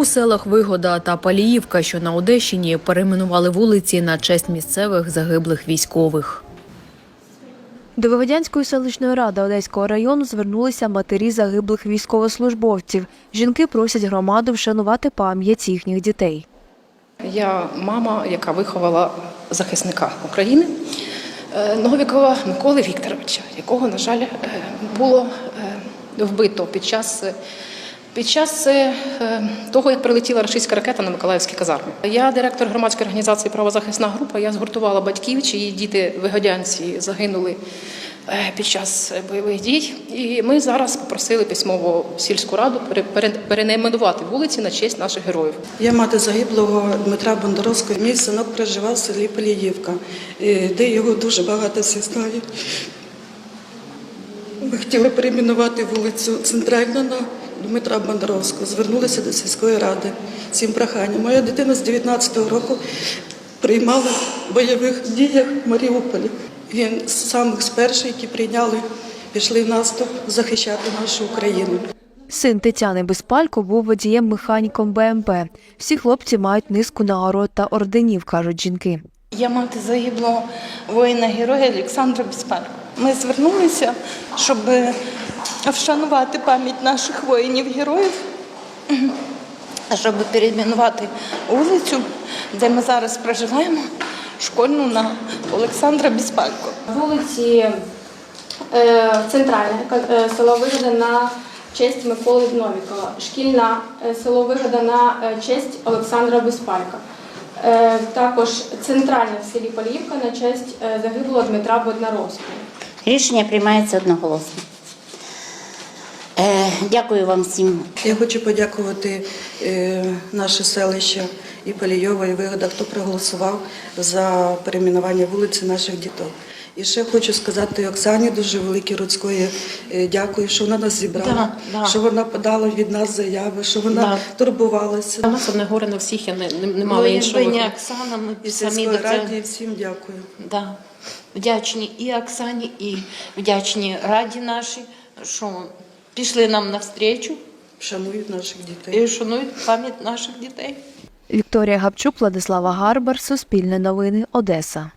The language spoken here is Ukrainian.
У селах Вигода та Паліївка, що на Одещині, перейменували вулиці на честь місцевих загиблих військових. До Вигодянської селищної ради Одеського району звернулися матері загиблих військовослужбовців. Жінки просять громаду вшанувати пам'ять їхніх дітей. Я мама, яка виховала захисника України е, Новікова Миколи Вікторовича, якого, на жаль, е, було е, вбито під час. Під час е, того, як прилетіла російська ракета на Миколаївські казарми, я директор громадської організації Правозахисна група. Я згуртувала батьків, чиї діти вигодянці загинули е, під час бойових дій. І ми зараз попросили письмово сільську раду пере- пере- вулиці на честь наших героїв. Я мати загиблого Дмитра Бондаровського. Мій синок проживав в селі Поліївка, е, де його дуже багато всі. Ми хотіли перейменувати вулицю центральну на Дмитра Бондаровського. Звернулися до сільської ради з цим проханням. Моя дитина з 19-го року приймала в бойових діях в Маріуполі. Він з самих з перших, які прийняли, пішли в наступ захищати нашу Україну. Син Тетяни Безпалько був водієм-механіком БМП. Всі хлопці мають низку нагород та орденів, кажуть жінки. Я мати загиблого воїна-героя Олександра Безпалько. Ми звернулися, щоб вшанувати пам'ять наших воїнів-героїв, щоб перейменувати вулицю, де ми зараз проживаємо, школьну на Олександра Безпалько. вулиці е, Центральне, село Вигода на честь Миколи Новікова, шкільна е, село Вигода на е, честь Олександра Безпалька. Е, Також центральне в селі Поліївка на честь загиблого Дмитра Боднаровського. Рішення приймається одноголосно. Дякую вам всім. Я хочу подякувати е, наше селище і Полійова, і Вигода, хто проголосував за перейменування вулиці наших діток. І ще хочу сказати Оксані дуже велике Руцької е, дякую, що вона нас зібрала, Да, да. що вона подала від нас заяви, що вона Да. турбувалася. У нас одне горе на всіх, я не, не, не мала іншого. Воїні. Оксана, ми І самі до цього раді всім дякую. да, вдячні і Оксані, і вдячні раді нашій, що пішли нам навстречу Шанують наших дітей. і шанують пам'ять наших дітей. Вікторія Гапчук, Владислава Гарбар, Суспільне новини, Одеса.